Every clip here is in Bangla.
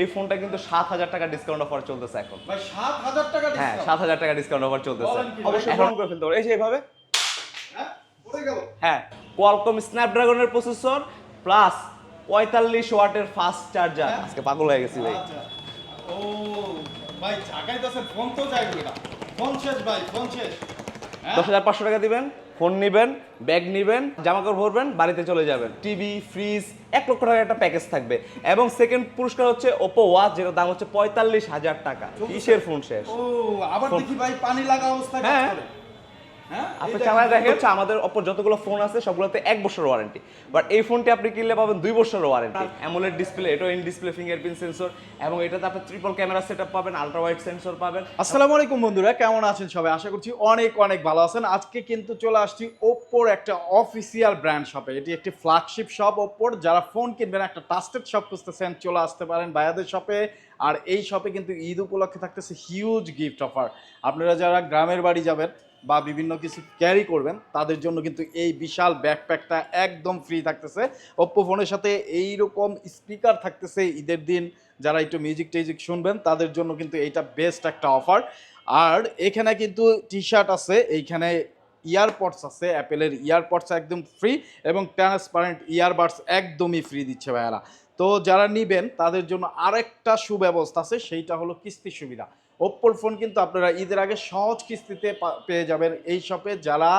এই ফোনটা কিন্তু সাত হাজার টাকা ডিসকাউন্ট অফার চলতেছে এখন। হ্যাঁ সাত হাজার টাকা ডিসকাউন্ট অফার চলতেছে? অবশ্যই এখন করে ফেলতে পারো এই যে হ্যাঁ হ্যাঁ কোয়ালকম স্ন্যাপড্রাগনের প্রসেসর প্লাস পঁয়তাল্লিশ ওয়াটের ফাস্ট চার্জার হ্যাঁ। আজকে পাগল হয়ে গেছি ভাই। আচ্ছা। ও ভাই জাগাইতেছে ফোন তো যাইবে না। ফোন শেষ ভাই ফোন শেষ। হ্যাঁ? দশ হাজার পাঁচশো টাকা দিবেন। ফোন নেবেন ব্যাগ নেবেন জামা কাপড় ভরবেন বাড়িতে চলে যাবেন। টিভি ফ্রিজ এক লক্ষ টাকার একটা প্যাকেজ থাকবে। এবং সেকেন্ড পুরস্কার হচ্ছে ওপো ওয়াচ যেটার দাম হচ্ছে পঁয়তাল্লিশ হাজার টাকা। কিসের ফোন শেষ? ও আবার দেখি ভাই পানি লাগা অবস্থা হ্যাঁ। হ্যাঁ? আপনি চালায় দেখেন। হচ্ছে আমাদের অপর যতগুলো ফোন আছে সবগুলোতে এক বছর ওয়ারেন্টি বাট এই ফোনটি আপনি কিনলে পাবেন দুই বছরের ওয়ারেন্টি অ্যামোলেড ডিসপ্লে এটাও ইন ডিসপ্লে ফিঙ্গারপ্রিন্ট সেন্সর এবং এটাতে আপনি ট্রিপল ক্যামেরা সেটআপ পাবেন আলট্রা ওয়াইড সেন্সর পাবেন। আসসালামু আলাইকুম বন্ধুরা কেমন আছেন সবাই? আশা করছি অনেক অনেক ভালো আছেন। আজকে কিন্তু চলে আসছি ওপ্পোর একটা অফিসিয়াল ব্র্যান্ড শপে এটি একটি ফ্ল্যাগশিপ শপ ওপ্পোর যারা ফোন কিনবেন একটা ট্রাস্টেড শপ খুঁজতেছেন চলে আসতে পারেন ভাইয়াদের শপে আর এই শপে কিন্তু ঈদ উপলক্ষে থাকতেছে হিউজ গিফট অফার আপনারা যারা গ্রামের বাড়ি যাবেন বা বিভিন্ন কিছু ক্যারি করবেন, তাদের জন্য কিন্তু এই বিশাল ব্যাকপ্যাকটা একদম ফ্রি থাকতেছে। ওপ্পো ফোনের সাথে এইরকম স্পিকার থাকতেছে ঈদের দিন, যারা একটু মিউজিক টিউজিক শুনবেন, তাদের জন্য কিন্তু এইটা বেস্ট একটা অফার আর এখানে কিন্তু টি শার্ট আছে, এইখানে ইয়ারপডস আছে অ্যাপেলের ইয়ারপডস একদম ফ্রি এবং ট্রান্সপারেন্ট ইয়ারবাডস একদমই ফ্রি দিচ্ছে ভাইয়ারা। তো যারা নিবেন, তাদের জন্য আরেকটা সুব্যবস্থা আছে, সেইটা হলো কিস্তি সুবিধা। ওপ্পোর ফোন কিন্তু আপনারা ঈদের আগে সহজ কিস্তিতে পেয়ে যাবেন এই শপে যারা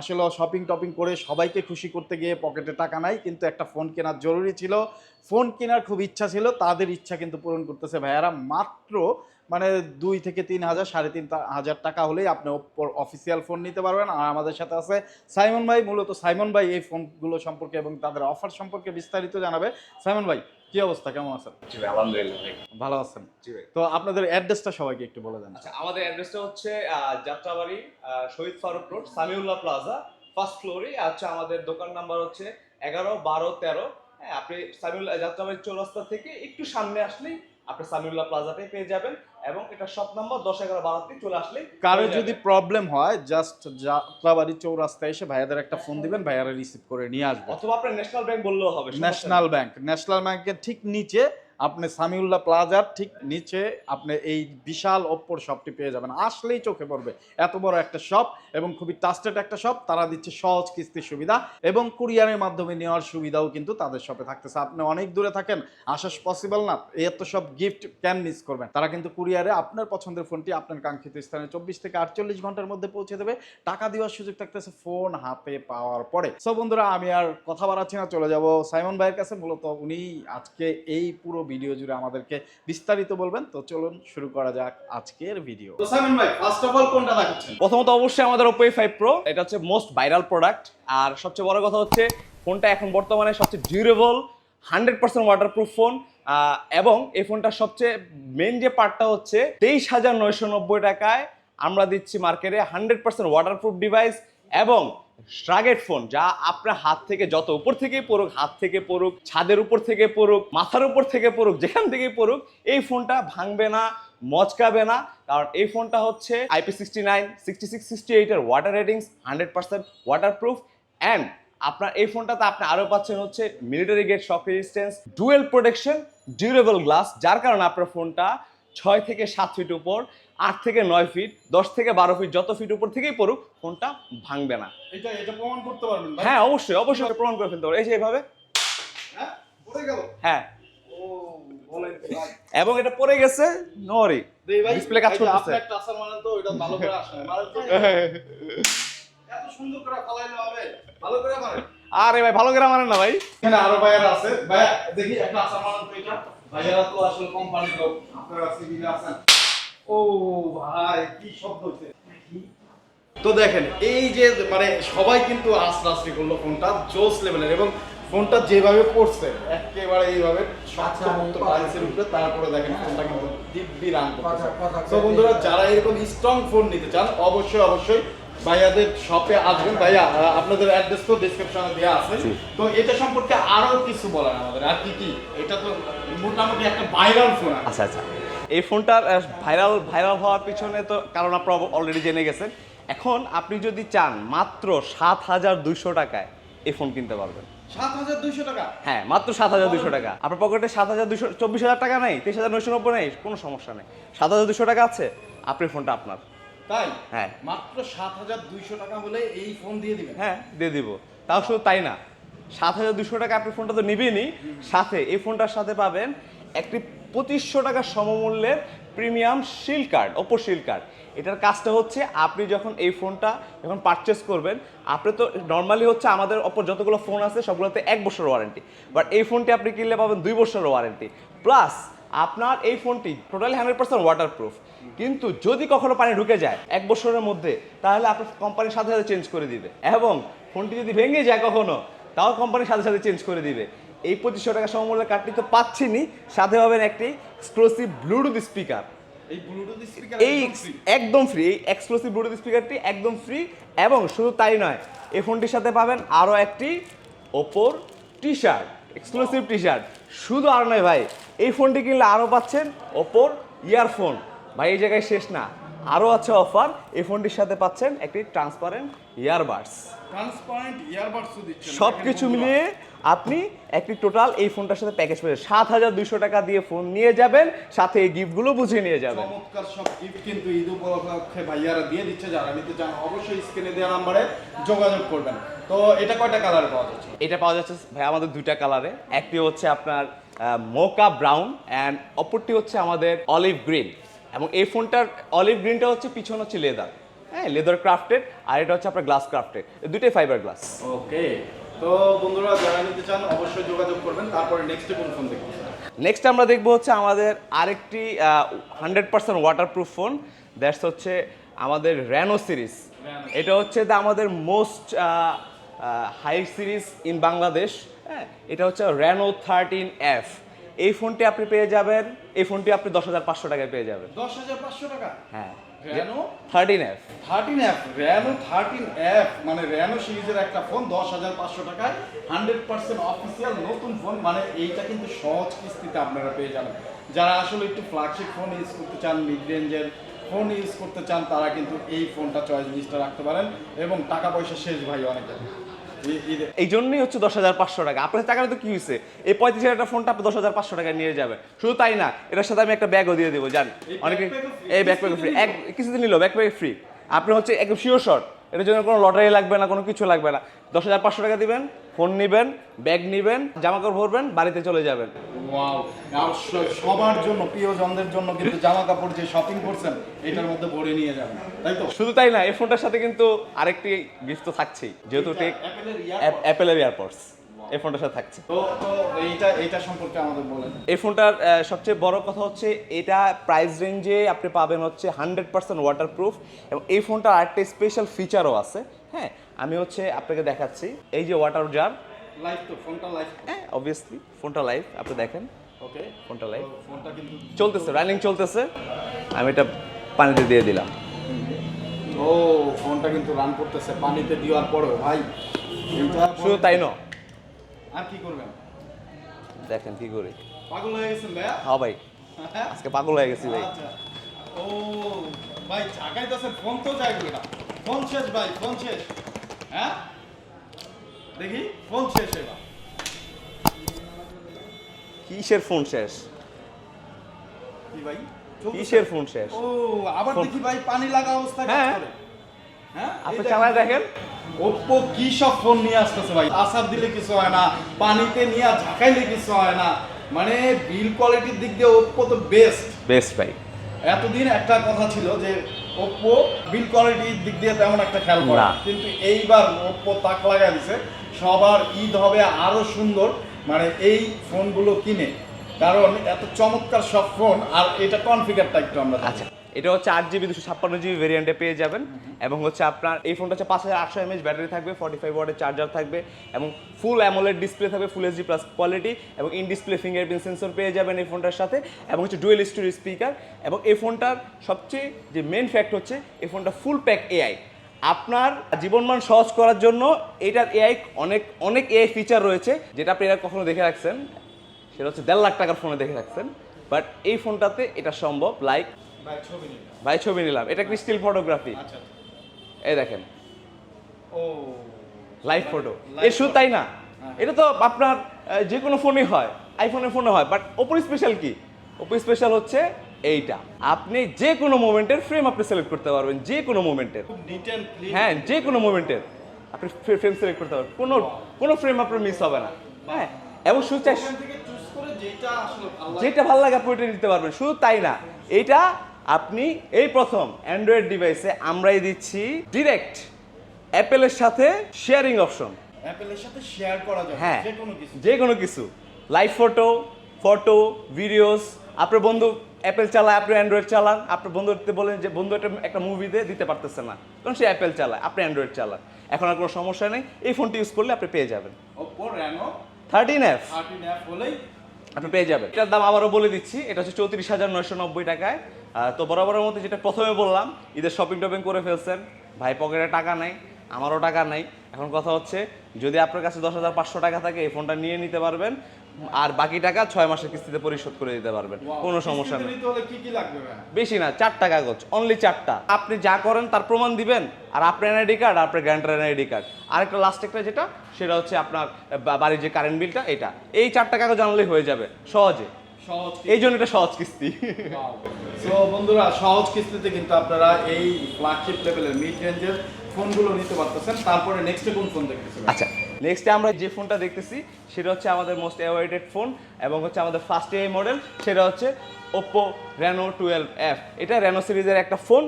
আসলে শপিং টপিং করে সবাইকে খুশি করতে গিয়ে পকেটে টাকা নাই, কিন্তু একটা ফোন কেনার জরুরি ছিল। ফোন কেনার খুব ইচ্ছা ছিল, তাদের ইচ্ছা কিন্তু পূরণ করতেছে ভাইয়ারা। মাত্র মানে দুই থেকে তিন হাজার, সাড়ে তিন হাজার টাকা হলেই আপনি ওপ্পোর অফিসিয়াল ফোন নিতে পারবেন। আর আমাদের সাথে আছে সাইমন ভাই, মূলত সাইমন ভাই এই ফোনগুলো সম্পর্কে এবং তাদের অফার সম্পর্কে বিস্তারিত জানাবে। সাইমন ভাই কি অবস্থা? কেমন আছেন? আলহামদুলিল্লাহ ভালো আছেন? জি ভাই। তো আপনাদের অ্যাড্রেসটা সবাইকে একটু বলে দেন। আচ্ছা আমাদের অ্যাড্রেসটা হচ্ছে Jatrabari Shahid Faruk road Samiullah plaza first ফ্লোরে আচ্ছা আমাদের দোকান নাম্বার হচ্ছে এগারো বারো তেরো। হ্যাঁ আপনি সামিউল্লাহ যাত্রাবাড়ি চৌরাস্তা থেকে একটু সামনে আসলেই আপনি সামিউল্লাহ প্লাজাতে পেয়ে যাবেন। এবং এটা শপ নম্বর দশ এগারো বারোতে চলে আসলে কারও যদি প্রবলেম হয় জাস্ট যাত্রাবাড়ি চৌরাস্তায় এসে ভাইয়াদের একটা ফোন দিবেন ভাইয়ারা রিসিভ করে নিয়ে আসবে। অথবা আপনার ন্যাশনাল ব্যাংক বললেও হবে। ন্যাশনাল ব্যাংক ন্যাশনাল ব্যাংকের ঠিক নিচে আপনি সামিউল্লাহ প্লাজার ঠিক নিচে আপনি এই বিশাল ওপ্পোর শপটি পেয়ে যাবেন। আসলেই চোখে পড়বে। এত বড় একটা শপ এবং খুবই ট্রাস্টেড একটা শপ তারা দিচ্ছে সহজ কিস্তির সুবিধা এবং কুরিয়ারের মাধ্যমে নেওয়ার সুবিধাও কিন্তু তাদের শপে থাকতেছে। আপনি অনেক দূরে থাকেন আসা পসিবল না, এত সব গিফট ক্যান মিস করবেন? তারা কিন্তু কুরিয়ারে আপনার পছন্দের ফোনটি আপনার কাঙ্ক্ষিত স্থানে চব্বিশ থেকে আটচল্লিশ ঘণ্টার মধ্যে পৌঁছে দেবে। টাকা দেওয়ার সুযোগ থাকতেছে ফোন হাতে পাওয়ার পরে। সো বন্ধুরা, আমি আর কথা বাড়াচ্ছি না, চলে যাব সাইমন ভাইয়ের কাছে। মূলত উনি আজকে এই পুরো ভিডিও জুড়ে আমাদেরকে বিস্তারিত বলবেন। তো চলুন শুরু করা যাক আজকের ভিডিও। তো সাইমন ভাই ফার্স্ট অফ অল কোনটা দেখাচ্ছেন? প্রথমত অবশ্যই আমাদের Oppo ফাইভ প্রো এটা হচ্ছে মোস্ট ভাইরাল প্রোডাক্ট আর সবচেয়ে বড় কথা হচ্ছে ফোনটা এখন বর্তমানে সবচেয়ে durable hundred percent waterproof phone এবং এই ফোনটার সবচেয়ে মেন যে পার্টটা হচ্ছে তেইশ হাজার নয়শো নব্বই টাকায় আমরা দিচ্ছি মার্কেটে হান্ড্রেড পার্সেন্ট ওয়াটারপ্রুফ ডিভাইস এবং স্ট্রাগেট ফোন যা আপনার হাত থেকে যত উপর থেকেই পড়ুক, হাত থেকে পড়ুক, ছাদের উপর থেকে পড়ুক, মাথার উপর থেকে পড়ুক, যেখান থেকেই পড়ুক, এই ফোনটা ভাঙবে না, মচকাবে না। কারণ এই ফোনটা হচ্ছে IP sixty nine sixty six sixty এইটের water ratings hundred percent water proof and আপনার এই ফোনটাতে আপনি আরও পাচ্ছেন হচ্ছে military grade shock resistance dual protection durable glass যার কারণে আপনার ফোনটা ছয় থেকে সাত ফিট উপর আট থেকে নয় ফিট দশ থেকে বারো ফিট যত ফিট উপর থেকেই পড়ুক ফোনটা ভাঙবে না। এটা এটা প্রমাণ করতে পারবেন হ্যাঁ অবশ্যই অবশ্যই প্রমাণ করে ফেলতে পারো এই যে এইভাবে। হ্যাঁ? হ্যাঁ। এবং এটা পড়ে গেছে নরি Display কাজ করতেছে। মানে মানে মারেন আরে ভাই ভালো করে মানেন না ভাই। এখানে আরও ভাইয়ারা আছে। ভাইয়া দেখি একটা আসার মানে তো এটা। ভাইয়ারা তো আসলে কোম্পানির লোক। আপনারা সিভিলে আছেন। ও ভাই কি শব্দ হচ্ছে তো দেখেন এই যে মানে সবাই কিন্তু আস্তে করল ফোনটা জোস লেভেলের এবং ফোনটা যেভাবে পড়ছে একেবারে এইভাবে শক্ত মুক্ত উপরে তারপরে দেখেন ফোনটা কিন্তু দিব্যি রান তো বন্ধুরা যারা এরকম স্ট্রং ফোন নিতে চান অবশ্যই অবশ্যই ভাইয়াদের শপে আসবেন। ভাইয়া আপনাদের অ্যাড্রেস তো ডেসক্রিপশনে দেওয়া আছে। তো এটা সম্পর্কে আরও কিছু বলেন আমাদের আর কি কি? এটা তো মোটামুটি একটা ভাইরাল ফোন আচ্ছা আচ্ছা। এই ফোনটার ভাইরাল ভাইরাল হওয়ার পিছনে তো কারণ আপনারা অলরেডি জেনে গেছেন। এখন আপনি যদি চান মাত্র সাত হাজার দুইশো টাকায় এই ফোন কিনতে পারবেন। সাত হাজার দুইশো টাকা? হ্যাঁ মাত্র সাত হাজার দুশো টাকা। আপনার পকেটে সাত হাজার দুশো চব্বিশ হাজার টাকা নেই তেইশ হাজার নয়শো নব্বই নেই কোনো সমস্যা নেই। সাত হাজার দুশো টাকা আছে আপনার ফোনটা আপনার। তাই? হ্যাঁ। মাত্র সাত হাজার দুইশো টাকা হলে এই ফোন দিয়ে দিবেন? হ্যাঁ দিয়ে দিব। তাও শুধু তাই না সাত হাজার দুশো টাকা আপনি ফোনটা তো নিবেনই। সাথে এই ফোনটার সাথে পাবেন একটি পঁচিশশো টাকা সমমূল্যের premium shield card Oppo shield card. এটার কাজটা হচ্ছে আপনি যখন এই ফোনটা যখন পারচেস করবেন, আপনি তো নর্মালি হচ্ছে আমাদের অপর যতগুলো ফোন আছে, সবগুলোতে এক বছর ওয়ারেন্টি বাট এই ফোনটি আপনি কিনলে পাবেন দুই বছর ওয়ারেন্টি প্লাস আপনার এই ফোনটি টোটালি হান্ড্রেড পার্সেন্ট ওয়াটারপ্রুফ কিন্তু যদি কখনো পানি ঢুকে যায় এক বছরের মধ্যে, তাহলে আপনার কোম্পানির সাথে সাথে চেঞ্জ করে দিবে। এবং ফোনটি যদি ভেঙে যায় কখনো, তাও কোম্পানির সাথে সাথে চেঞ্জ করে দিবে। এই পঁচিশশো টাকা সমমূল্যের কার্ডটি তো পাচ্ছিনি। সাথে পাবেন একটি এক্সক্লুসিভ ব্লুটুথ স্পিকার এই ব্লুটুথ স্পিকার এই একদম ফ্রি এই এক্সক্লুসিভ ব্লুটুথ স্পিকারটি একদম ফ্রি এবং শুধু তাই নয় এই ফোনটির সাথে পাবেন আরও একটি ওপোর T shirt exclusive T shirt শুধু আর নয় ভাই এই ফোনটি কিনলে আরও পাচ্ছেন ওপোর ইয়ারফোন ভাই এই জায়গায় শেষ না। আরও আছে অফার এই ফোনটির সাথে পাচ্ছেন একটি ট্রান্সপারেন্ট ইয়ারবাডস ট্রান্সপারেন্ট ইয়ারবাডসও দিচ্ছেন। সব কিছু মিলিয়ে আপনি একটি টোটাল এই ফোনটার সাথে প্যাকেজ পেয়ে সাত হাজার দুইশো টাকা দিয়ে ফোন নিয়ে যাবেন সাথে এই গিফটগুলো বুঝিয়ে নিয়ে যাবেন। চমৎকার সব গিফট কিন্তু ঈদ উপলক্ষে ভাইয়ারা দিয়ে দিচ্ছে। যারা নিতে চান অবশ্যই স্ক্রিনে দেওয়া নাম্বারে যোগাযোগ করবেন। তো এটা কয়টা কালার পাওয়া যাচ্ছে? এটা পাওয়া যাচ্ছে ভাই আমাদের দুইটা কালারে একটি হচ্ছে আপনার মোকা ব্রাউন অ্যান্ড অপরটি হচ্ছে আমাদের অলিভ গ্রিন এবং এই ফোনটার অলিভ গ্রিনটা হচ্ছে পিছন হচ্ছে লেদার হ্যাঁ লেদার ক্রাফটেড আর এটা হচ্ছে আপনার গ্লাস ক্রাফটেড দুইটাই ফাইবার গ্লাস ওকে তো বন্ধুরা যারা নিতে চান অবশ্যই যোগাযোগ করবেন তারপরে নেক্সটে কোন ফোন দেখবেন নেক্সট আমরা দেখব হচ্ছে আমাদের আরেকটি hundred percent waterproof phone that's হচ্ছে আমাদের র্যানো সিরিজ এটা হচ্ছে the আমাদের most high series in Bangladesh হ্যাঁ এটা হচ্ছে র্যানো থার্টিন এফ এই ফোনটি আপনি পেয়ে যাবেন এই ফোনটি আপনি দশ হাজার পাঁচশো টাকায় পেয়ে যাবেন। দশ হাজার পাঁচশো টাকা? হ্যাঁ। Reno thirteen F thirteen app Reno thirteen app মানে র্যানো সিরিজের একটা ফোন দশ হাজার পাঁচশো টাকায়। হান্ড্রেড পার্সেন্ট অফিসিয়াল নতুন ফোন মানে এইটা কিন্তু সহজ কিস্তিতে আপনারা পেয়ে যাবেন। যারা আসলে একটু ফ্ল্যাগশিপ ফোন ইউজ করতে চান মিড রেঞ্জের ফোন ইউজ করতে চান তারা কিন্তু এই ফোনটা চয়েস লিস্টে রাখতে পারেন। এবং টাকা পয়সা শেষ ভাই অনেকের। এই- জন্যই হচ্ছে দশ হাজার পাঁচশো টাকা। আপনার টাকা তো কি হয়েছে এই পঁয়ত্রিশ হাজার টাকা ফোনটা আপনি দশ হাজার পাঁচশো টাকা নিয়ে যাবে। শুধু তাই না এটার সাথে আমি একটা ব্যাগও দিয়ে দেবো জান। অনেকে? এই ব্যাকপ্যাক ফ্রি এক কিছুদিন নিল ব্যাকপ্যাক ফ্রি আপনি হচ্ছে একদম শিওর শর্ট এটার জন্য কোনো লটারি লাগবে না কোনো কিছু লাগবে না। দশ হাজার পাঁচশো টাকা দিবেন ফোন নেবেন ব্যাগ নেবেন জামা কাপড় ভরবেন বাড়িতে চলে যাবেন। সবার জন্য প্রিয়জনদের জন্য কিন্তু জামা কাপড় যে শপিং করছেন এটার মধ্যে ভরে নিয়ে যাবেন তাই তো? শুধু তাই না এই ফোনটার সাথে কিন্তু আরেকটি গিফট তো থাকছেই যেহেতু টেক অ্যাপেলের? এয়ারপোর্টস এই ফোনটার সাথে থাকছে। তো তো এইটা এইটা সম্পর্কে আমাদের বলেন। এই ফোনটার সবচেয়ে বড় কথা হচ্ছে এটা প্রাইস রেঞ্জে আপনি পাবেন হচ্ছে হান্ড্রেড পার্সেন্ট ওয়াটারপ্রুফ এবং এই ফোনটার আরেকটা স্পেশাল ফিচারও আছে হ্যাঁ? আমি হচ্ছে আপনাকে দেখাচ্ছি। এই যে ওয়াটার জার লাইভ তো ফোনটা লাইভ হ্যাঁ অবভিয়াসলি ফোনটা লাইভ আপনি দেখেন। ওকে ফোনটা লাইভ ফোনটা কিন্তু চলতেছে রানিং চলতেছে। আমি এটা পানিতে দিয়ে দিলাম। ও ফোনটা কিন্তু রান করতেছে পানিতে দেওয়ার পরেও ভাই। শুধু তাই নয়। আর কি করবেন? দেখেন কি করি। পাগল হয়ে গেছেন হ্যাঁ ভাই হ্যাঁ? আজকে পাগল হয়ে গেছি ভাই। আচ্ছা। ও ভাই ঝাঁকাইতেছেন ফোন তো যাই না। ফোন শেষ ভাই ফোন শেষ। হ্যাঁ? দেখি ফোন শেষ এবার। কিসের ফোন শেষ? কি ভাই? কিসের ফোন শেষ? ও আবার দেখি ভাই পানি লাগা অবস্থায় হ্যাঁ। হ্যাঁ? আপনি চালায় দেখেন। ওপ্পো কি সব ফোন নিয়ে আসতেছে ভাই। আসার দিলে কিছু হয় না পানিতে নিয়ে ঝাঁকাইলে কিছু হয় না। মানে বিল কোয়ালিটির দিক দিয়ে ওপ্পো তো বেস্ট বেস্ট ভাই। এতদিন একটা কথা ছিল যে ওপ্পো বিল কোয়ালিটির দিক দিয়ে তেমন একটা খেয়াল করে। কিন্তু এইবার ওপ্পো তাক লাগাই দিছে। সবার ঈদ হবে আরও সুন্দর। মানে এই ফোনগুলো কিনে। কারণ এত চমৎকার সব ফোন আর এটা কনফিগারটা একটু আমরা। আচ্ছা। এটা হচ্ছে আট জিবি দুশো ছাপ্পান্ন জিবি ভেরিয়েন্টে পেয়ে যাবেন। এবং হচ্ছে আপনার এই ফোনটা হচ্ছে পাঁচ হাজার আটশো এমএচ ব্যাটারি থাকবে ফর্টি ফাইভ ওয়াটের চার্জার থাকবে এবং ফুল অ্যামোলেড ডিসপ্লে থাকবে ফুল এইচডি প্লাস কোয়ালিটি এবং ইন ডিসপ্লে ফিঙ্গারপ্রিন্ট সেন্সর পেয়ে যাবেন এই ফোনটার সাথে এবং হচ্ছে ডুয়েল স্টোরি স্পিকার এবং এই ফোনটার সবচেয়ে যে মেন ফ্যাক্ট হচ্ছে এই ফোনটা ফুল প্যাক এআই আপনার জীবনমান সহজ করার জন্য এটার এআই অনেক অনেক এআই ফিচার রয়েছে, যেটা আপনি এরা কখনো দেখে রাখছেন। সেটা হচ্ছে দেড় লাখ টাকার ফোনে দেখে রাখছেন। বাট এই ফোনটাতে এটা সম্ভব লাইক ভাই ছবি নিলাম। এটা কি স্টিল ফটোগ্রাফি আচ্ছা এই দেখেন। ও। লাইভ ফটো এর শুধু তাই না? এটা তো আপনার যে কোনো ফোনই হয়। আইফোনের ফোনে হয়। বাট ওপো স্পেশাল কি? ওপো স্পেশাল হচ্ছে এইটা। আপনি যে কোনো মোমেন্টের ফ্রেম আপনি সিলেক্ট করতে পারবেন। যে কোনো মোমেন্টের হ্যাঁ যে কোনো মোমেন্টের আপনি ফ্রেম সিলেক্ট করতে পারবেন। কোনো কোনো ফ্রেম আপনার মিস হবে না। হ্যাঁ এবং শুধু যেটা ভালো লাগে আপনি ওইটা নিতে পারবেন। শুধু তাই না। এইটা আপনি এই প্রথম অ্যান্ড্রয়েড ডিভাইসে আমরাই দিচ্ছি ডিরেক্ট অ্যাপেলের সাথে শেয়ারিং অপশন অ্যাপেলের সাথে শেয়ার করা যাবে হ্যাঁ যে কোনো কিছু। যে কোনো কিছু। লাইভ ফটো ফটো ভিডিওস আপনার বন্ধু অ্যাপেল চালায় আপনি অ্যান্ড্রয়েড চালান। আপনার বন্ধুতে বলেন যে বন্ধু একটা একটা মুভি দিয়ে দিতে পারতেছে না। কারণ সে অ্যাপেল চালায় আপনি অ্যান্ড্রয়েড চালান। এখন আর কোনো সমস্যা নেই। এই ফোনটি ইউজ করলে আপনি পেয়ে যাবেন। Oppo Reno thirteen F thirteen app হলেই আপনি পেয়ে যাবেন। এটার দাম আবারও বলে দিচ্ছি, এটা হচ্ছে চৌত্রিশ হাজার নয়শো নব্বই টাকায়। তো বরাবরের মধ্যে যেটা প্রথমে বললাম, ঈদের শপিং টপিং করে ফেলছেন। ভাই পকেটে টাকা নাই, আমারও টাকা নাই। এখন কথা হচ্ছে, যদি আপনার কাছে দশ হাজার পাঁচশো টাকা থাকে, এই ফোনটা নিয়ে নিতে পারবেন। আর বাকি টাকা ছয় মাসের কিস্তিতে পরিশোধ করে দিতে পারবেন। কোনো সমস্যা নেই। বেশি না চারটা কাগজ অনলি চারটা। আপনি যা করেন তার প্রমাণ দিবেন আর আপনার এনআইডি কার্ড আর আপনার গ্যারান্টার এনআইডি কার্ড। আরেকটা লাস্ট একটা যেটা সেটা হচ্ছে আপনার বাড়ির যে কারেন্ট বিলটা এটা। এই চারটা কাগজ আনলেই হয়ে যাবে সহজে। সহজ এই জন্য এটা সহজ কিস্তি। বন্ধুরা সহজ কিস্তিতে কিন্তু আপনারা এই ফ্ল্যাগশিপ লেভেলের মিড রেঞ্জের ফোনগুলো নিতে পারতেছেন। তারপরে নেক্সটে কোন ফোন দেখতেছেন? আচ্ছা নেক্সটে আমরা যে ফোনটা দেখতেছি, সেটা হচ্ছে আমাদের মোস্ট অ্যাওয়ার্ডেড ফোন এবং হচ্ছে আমাদের ফার্স্ট এ মডেল সেটা হচ্ছে ওপ্পো রেনো টুয়েলভ এফ এটা রেনো সিরিজের একটা ফোন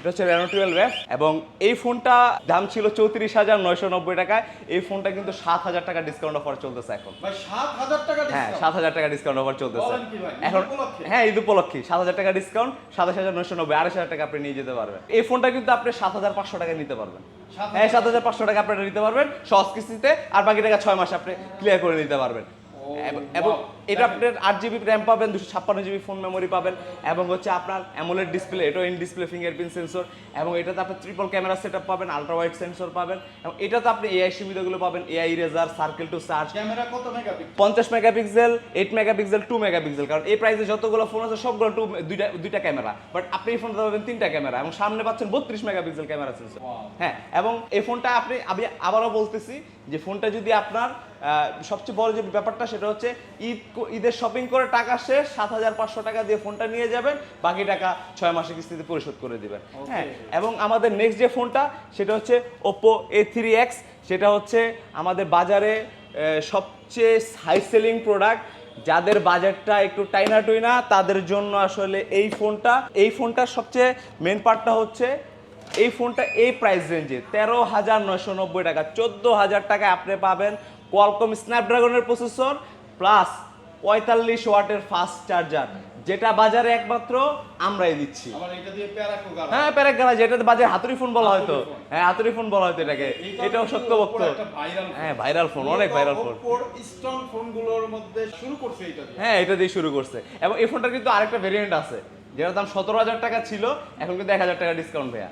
এটা হচ্ছে রেনো টুয়েলভ এফ এবং এই ফোনটা দাম ছিল চৌত্রিশ হাজার নয়শো নব্বই টাকায়। এই ফোনটা কিন্তু সাত হাজার টাকা ডিসকাউন্ট অফার চলতেছে এখন। হ্যাঁ সাত হাজার টাকা ডিসকাউন্ট অফার চলতেছে। এখন হ্যাঁ ঈদ উপলক্ষে। সাত হাজার টাকা ডিসকাউন্ট সাতাশ হাজার নয়শো নব্বই আড়াইশ হাজার টাকা আপনি নিয়ে যেতে পারবেন। এই ফোনটা কিন্তু আপনি সাত হাজার পাঁচশো টাকা নিতে পারবেন। হ্যাঁ সাত হাজার পাঁচশো টাকা আপনারা নিতে পারবেন সহজ কিস্তিতে আর বাকি টাকা ছয় মাসে আপনি ক্লিয়ার করে নিতে পারবেন। এবং- এবং এটা আপনার আট জিবি র্যাম পাবেন দুশো ছাপ্পান্ন জিবি ফোন মেমোরি পাবেন এবং হচ্ছে আপনার অ্যামোলেড ডিসপ্লে এটাও ইন ডিসপ্লে ফিঙ্গারপ্রিন্ট সেন্সর এবং এটাতে আপনি ট্রিপল ক্যামেরা সেট পাবেন আলট্রা ওয়াইড সেন্সর পাবেন এবং এটাতে আপনি এআই সুবিধাগুলো পাবেন AI eraser circle to search camera কত মেগাপিক্সেল পঞ্চাশ megapixel eight megapixel two megapixel কারণ এই প্রাইসে যতগুলো ফোন আছে সবগুলো টু দুইটা দুইটা ক্যামেরা বাট আপনি এই ফোনটা পাবেন তিনটা ক্যামেরা এবং সামনে পাচ্ছেন বত্রিশ মেগাপিক্সেল ক্যামেরা সেন্সর হ্যাঁ এবং এই ফোনটা আপনি আমি আবারও বলতেছি যে ফোনটা যদি আপনার সবচেয়ে বড় যে ব্যাপারটা সেটা হচ্ছে ঈদ ঈদের শপিং করে টাকা শেষ সাত হাজার পাঁচশো টাকা দিয়ে ফোনটা নিয়ে যাবেন বাকি টাকা ছয় মাসের কিস্তিতে পরিশোধ করে দেবেন। হ্যাঁ এবং আমাদের নেক্সট যে ফোনটা সেটা হচ্ছে ওপো এ থ্রি এক্স সেটা হচ্ছে আমাদের বাজারে সবচেয়ে হাই সেলিং প্রোডাক্ট যাদের বাজারটা একটু টাইনা টুইনা তাদের জন্য আসলে এই ফোনটা এই ফোনটার সবচেয়ে মেন পার্টটা হচ্ছে এই ফোনটা এই প্রাইস রেঞ্জে তেরো হাজার নয়শো নব্বই টাকা চোদ্দ হাজার টাকায় আপনি পাবেন কোয়ালকম স্ন্যাপড্রাগনের প্রসেসর প্লাস পঁয়তাল্লিশ ওয়াটের ফাস্ট চার্জার যেটা বাজারে একমাত্র আমরাই দিচ্ছি। আবার এটা দিয়ে প্যারা কোকার হ্যাঁ যেটা বাজারে হাতুড়ি ফোন বলা হয়তো। হ্যাঁ হাতুড়ি ফোন বলা হয়তো এটাকে। এটাও সত্য বক্ত হ্যাঁ ভাইরাল ফোন অনেক ভাইরাল ফোন ওপোর স্ট্রং ফোনগুলোর মধ্যে শুরু করছে এটা হ্যাঁ এটা দিয়ে শুরু করছে। এবং এই ফোনটার কিন্তু আরেকটা ভেরিয়েন্ট আছে যেটার দাম সতেরো হাজার টাকা ছিল এখন কিন্তু এক হাজার টাকা ডিসকাউন্ট ভাইয়া।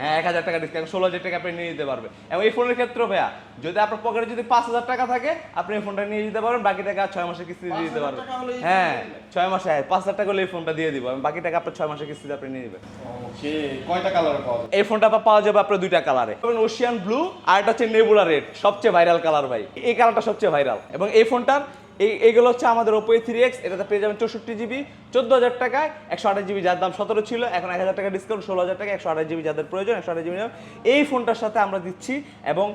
হ্যাঁ এক হাজার টাকা ডিসকাউন্ট ষোলো হাজার টাকা আপনি নিয়ে নিতে পারবেন এবং এই ফোনের ক্ষেত্রে ভাইয়া যদি আপনার পকেটে যদি পাঁচ হাজার টাকা থাকে আপনি এই ফোনটা নিয়ে যেতে পারবেন বাকি টাকা ছয় মাসের কিস্তি দিয়ে দিতে 5,000 পারবেন হ্যাঁ ছয় মাসে হ্যাঁ, পাঁচ হাজার টাকা হলে এই ফোনটা দিয়ে দিব এবং বাকি টাকা আপনার ছয় মাসের কিস্তিতে আপনি নিয়ে নেবেন। কয়টা কালার পাওয়া এই ফোনটা পাওয়া যাবে আপনার দুইটা কালারে ওশিয়ান ব্লু আর এটা হচ্ছে নেবুলা রেড সবচেয়ে ভাইরাল কালার ভাই। এই কালারটা সবচেয়ে ভাইরাল এবং এই ফোনটার এই, এইগুলো হচ্ছে আমাদের ওপো থ্রি এক্স এটাতে পেয়ে যাবেন চৌষট্টি জিবি চোদ্দ হাজার টাকায় একশো আঠাশ জিবি যার দাম সতেরো ছিল, এখন এক হাজার টাকা ডিসকাউন্ট ষোলো হাজার টাকা একশো আঠাশ জিবি যাদের প্রয়োজন, একশো আঠাশ জিবি এই ফোনটার সাথে আমরা দিচ্ছি এবং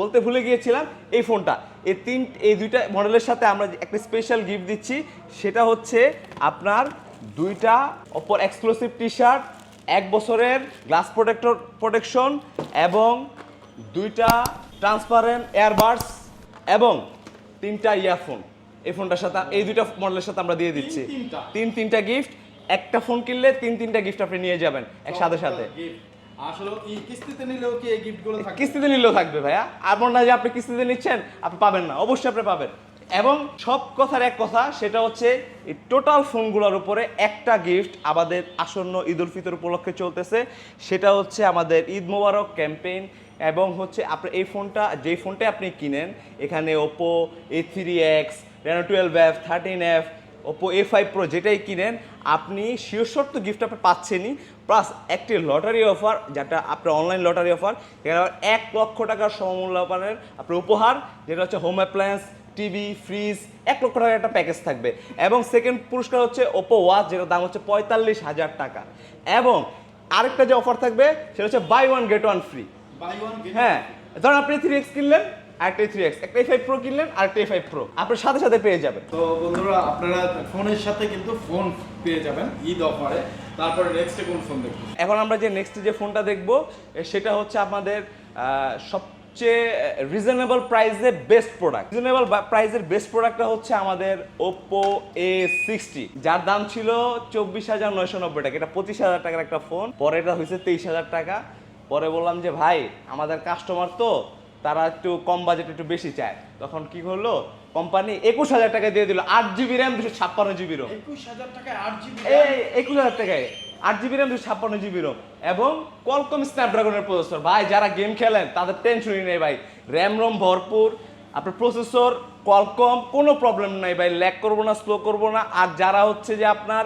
বলতে ভুলে গিয়েছিলাম, এই ফোনটা, এই তিন, এই দুইটা মডেলের সাথে আমরা একটা স্পেশাল গিফট দিচ্ছি, সেটা হচ্ছে আপনার দুইটা অপর এক্সক্লুসিভ টি শার্ট এক বছরের গ্লাস প্রোটেক্টর প্রোটেকশন এবং দুইটা ট্রান্সপারেন্ট এয়ারবাডস এবং তিনটা ইয়ারফোন। এই ফোনটার সাথে এই দুইটা মডেলের সাথে আমরা দিয়ে দিচ্ছি। তিন তিনটা? গিফট একটা ফোন কিনলে তিন তিনটা গিফট আপনি নিয়ে যাবেন এক সাথে। কিস্তিতে নিলেও থাকবে ভাইয়া। এমন না যে আপনি কিস্তিতে নিচ্ছেন আপনি পাবেন না অবশ্যই আপনি পাবেন। এবং সব কথার এক কথা সেটা হচ্ছে এই টোটাল ফোনগুলোর উপরে একটা গিফট আমাদের আসন্ন ঈদ উল ফিতর উপলক্ষে চলতেছে। সেটা হচ্ছে আমাদের ঈদ মোবারক ক্যাম্পেইন এবং হচ্ছে আপনি এই ফোনটা যেই ফোনটা আপনি কিনেন, এখানে Oppo A three X Reno twelve F thirteen F Oppo A five pro যেটাই কিনেন, আপনি তো গিফট আপনি পাচ্ছেনই। প্লাস একটি লটারি অফার যেটা আপনার অনলাইন লটারি অফার এখানে আবার এক লক্ষ টাকার সমমূল্যমানের আপনার উপহার, যেটা হচ্ছে হোম অ্যাপ্লায়েন্স টিভি ফ্রিজ এক লক্ষ টাকার একটা প্যাকেজ থাকবে। এবং সেকেন্ড পুরস্কার হচ্ছে ওপো ওয়াচ যেটার দাম হচ্ছে পঁয়তাল্লিশ হাজার টাকা। এবং আরেকটা যে অফার থাকবে, সেটা হচ্ছে buy one get one free হ্যাঁ ধরুন আপনি থ্রি এক্স কিনলেন আরেকটা থ্রি এক্স একটা ফাইভ প্রো কিনলেন আর আরেকটা ফাইভ প্রো আপনার সাথে সাথে পেয়ে যাবেন। তো বন্ধুরা আপনারা ফোনের সাথে কিন্তু ফোন পেয়ে যাবেন ঈদ অফারে। তারপরে নেক্সটে কোন ফোন দেখবেন এখন আমরা যে নেক্সট যে ফোনটা দেখব সেটা হচ্ছে আমাদের সবচেয়ে রিজনেবল প্রাইসে বেস্ট প্রোডাক্ট রিজনেবল প্রাইসের বেস্ট প্রোডাক্টটা হচ্ছে আমাদের ওপো এ সিক্সটি যার দাম ছিল চব্বিশ হাজার নয়শো নব্বই টাকা। এটা পঁচিশ হাজার টাকার একটা ফোন পরে এটা হয়েছে তেইশ হাজার টাকা। পরে বললাম যে ভাই আমাদের কাস্টমার তো তারা একটু কম বাজেট একটু বেশি চায়। তখন কি করল কোম্পানি একুশ হাজার টাকা দিয়ে দিল আট জিবি র্যাম দুশো ছাপ্পান্ন জিবি রোম একুশ হাজার টাকায় আট জিবি একুশ হাজার টাকায় আট জিবি র্যাম দুশো ছাপ্পান্ন জিবি রোম এবং কলকম স্ন্যাপড্রাগনের প্রসেসর ভাই যারা গেম খেলেন তাদের টেনশনই নেই ভাই। র্যাম রোম ভরপুর আপনার প্রসেসর কলকম কোনো প্রবলেম নাই ভাই। ল্যাক করব না স্লো করব না। আর যারা হচ্ছে যে আপনার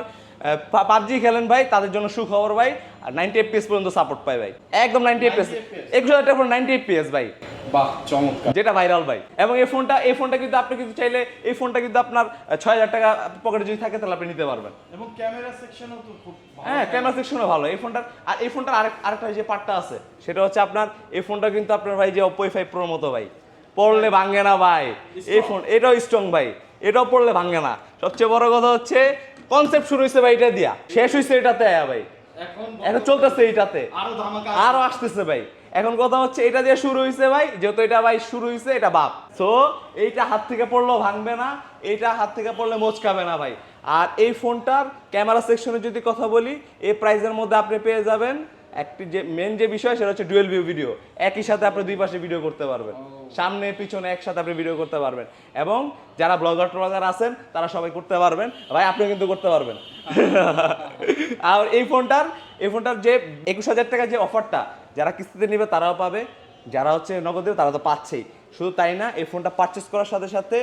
পাবজি খেলেন ভাই তাদের জন্য সুখবর ভাই। আর নাইনটি এফপিএস পর্যন্ত সাপোর্ট পায় ভাই। একদম নাইনটি এফপিএস 90 FPS একুশ হাজার টাকা নাইনটি এফপিএস ভাই। বাহ চমৎকার। যেটা ভাইরাল ভাই। এবং এই ফোনটা এই ফোনটা কিন্তু আপনি কিন্তু চাইলে এই ফোনটা কিন্তু আপনার ছয় হাজার টাকা পকেটে যদি থাকে তাহলে আপনি নিতে পারবেন। এবং ক্যামেরা সেকশনও তো খুব হ্যাঁ ক্যামেরা সেকশনও ভালো। এই ফোনটার আর এই ফোনটার আরেক আরেকটা যে পার্টটা আছে সেটা হচ্ছে আপনার এই ফোনটা কিন্তু আপনার ভাই যে ওপো ফাইভ প্রোর মতো ভাই। পড়লে ভাঙে না ভাই। এই ফোন এটাও স্ট্রং ভাই। এটাও পড়লে ভাঙে না। সবচেয়ে বড় কথা হচ্ছে কনসেপ্ট শুরু হয়েছে ভাই এটা দিয়া। শেষ হয়েছে এটাতে ভাই। এখন চলতেছে এইটাতে। আরও ধামাকা আরও আসতেছে ভাই। এখন কথা হচ্ছে এটা দিয়ে শুরু হয়েছে ভাই যেহেতু এটা ভাই শুরু হয়েছে এটা বাপ। সো এইটা হাত থেকে পড়লেও ভাঙবে না এইটা হাত থেকে পড়লে মোচকাবে না ভাই। আর এই ফোনটার ক্যামেরা সেকশনে যদি কথা বলি এই প্রাইসের মধ্যে আপনি পেয়ে যাবেন একটি যে মেন যে বিষয় সেটা হচ্ছে ডুয়েল ভিউ ভিডিও। একই সাথে আপনি দুই পাশে ভিডিও করতে পারবেন। সামনে পিছনে একসাথে আপনি ভিডিও করতে পারবেন। এবং যারা ব্লগার ট্লগার আছেন তারা সবাই করতে পারবেন। ভাই আপনিও কিন্তু করতে পারবেন। আর এই ফোনটার এই ফোনটার যে একুশ হাজার টাকার যে অফারটা যারা কিস্তিতে নেবে তারাও পাবে যারা হচ্ছে নগদ দেবে তারা তো পাচ্ছেই। শুধু তাই না এই ফোনটা পারচেস করার সাথে সাথে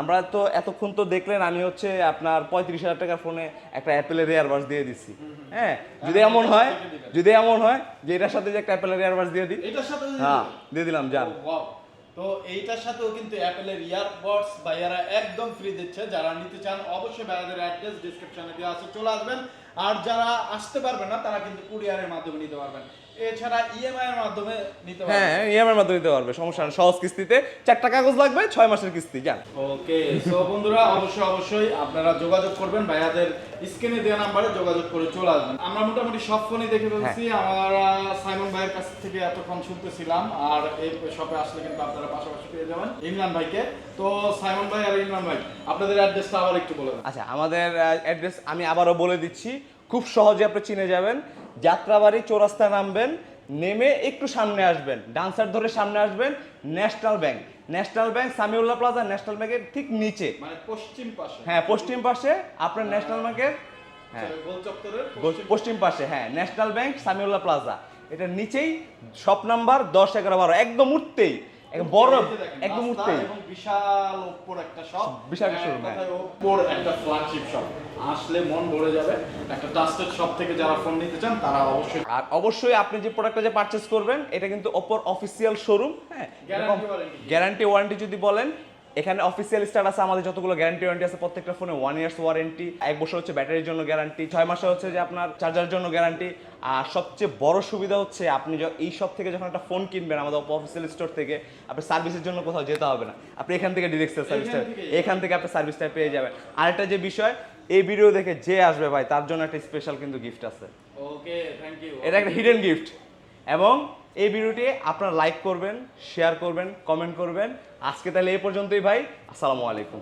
আমরা তো এতক্ষণ তো দেখলেন আমি হচ্ছে আপনার পঁয়ত্রিশ হাজার টাকার ফোনে একটা অ্যাপেলের এয়ারবাস দিয়ে দিচ্ছি হ্যাঁ যদি এমন হয় যদি এমন হয় যে এটার সাথে যে একটা অ্যাপেলের এয়ারবাস দিয়ে দিই। হ্যাঁ দিয়ে দিলাম যান। তো এইটার সাথেও কিন্তু অ্যাপেলের ইয়ারবডস ভাইয়ারা একদম ফ্রি দিচ্ছে। যারা নিতে চান অবশ্যই ভাইয়াদের অ্যাড্রেস ডিসক্রিপশনে দেওয়া আছে। চলে আসবেন আর যারা আসতে পারবেন না তারা কিন্তু কুরিয়ারের মাধ্যমে নিতে পারবেন। এছাড়া ইএমআই এর মাধ্যমে নিতে পারবেন। হ্যাঁ ইএমআই মাধ্যমে দিতে পারবে সমস্যা নেই। সহজ কিস্তিতে চারটা কাগজ লাগবে ছয় মাসের কিস্তি যান। ওকে সো বন্ধুরা অবশ্যই অবশ্যই আপনারা যোগাযোগ করবেন ভাইয়াদের স্ক্রিনে দেওয়া নাম্বারে যোগাযোগ করে চলে আসবেন। আমরা মোটামুটি সব ফোনই দেখে ফেলছি আমরা সাইমন ভাইয়ের কাছ থেকে এতক্ষণ শুনতেছিলাম আর এই শপে আসলে কিন্তু আপনারা পাশাপাশি পেয়ে যাবেন ইমরান ভাইকে। তো সাইমন ভাই আর ইমরান ভাই আপনাদের অ্যাড্রেসটা আবার একটু বলে আচ্ছা আমাদের অ্যাড্রেস আমি আবারও বলে দিচ্ছি খুব সহজে আপনি চিনে যাবেন। যাত্রাবাড়ি চৌরাস্তায় নামবেন নেমে একটু সামনে আসবেন। ডান্সার ধরে সামনে আসবেন National Bank. National Bank Samiullah Plaza National ব্যাংকের ঠিক নিচে। মানে পশ্চিম পাশে। হ্যাঁ পশ্চিম পাশে আপনার ন্যাশনাল ব্যাংকের হ্যাঁ। পশ্চিম- পশ্চিম পাশে হ্যাঁ ন্যাশনাল ব্যাংক সামিউল্লাহ প্লাজা। এটার নিচেই শপ নাম্বার দশ এগারো বারো একদম উঠতেই। একদম বড় এই যে দেখেন, একদম রাস্তা এবং বিশাল ওপ্পোর একটা শপ বিশাল একটা showroom, হ্যাঁ। একটা ফ্ল্যাগশিপ শপ আসলে মন ভরে যাবে একটা ট্রাস্টেড শপ থেকে যারা ফোন নিতে চান তারা অবশ্যই আর অবশ্যই আপনি যে প্রোডাক্টটা যে করবেন এটা কিন্তু অপর অফিসিয়াল শোরুম হ্যাঁ গ্যারান্টি ওয়ারেন্টি যদি বলেন এখানে অফিসিয়াল স্টার আছে আমাদের যতগুলো গ্যারান্টি ওয়ারেন্টি আছে প্রত্যেকটা ফোনে ওয়ান ইয়ার্স ওয়ারেন্টি এক বছর হচ্ছে ব্যাটারির জন্য গ্যারান্টি ছয় মাসে হচ্ছে যে আপনার চার্জার জন্য গ্যারান্টি আর সবচেয়ে বড় সুবিধা হচ্ছে আপনি এই সব থেকে যখন একটা ফোন কিনবেন আমাদের অফিসিয়াল স্টোর থেকে আপনি সার্ভিসের জন্য কোথাও যেতে হবে না। আপনি এখান থেকে ডিরেক্ট সার্ভিসটা এখান থেকে আপনি সার্ভিসটা পেয়ে যাবেন। আরেকটা যে বিষয় এই ভিডিও দেখে যে আসবে ভাই তার জন্য একটা স্পেশাল কিন্তু গিফট আছে। ওকে থ্যাংক ইউ এটা একটা হিডেন গিফট এবং এই ভিডিওটি আপনারা লাইক করবেন শেয়ার করবেন কমেন্ট করবেন। আজকে তাহলে এ পর্যন্তই ভাই আসসালামু আলাইকুম।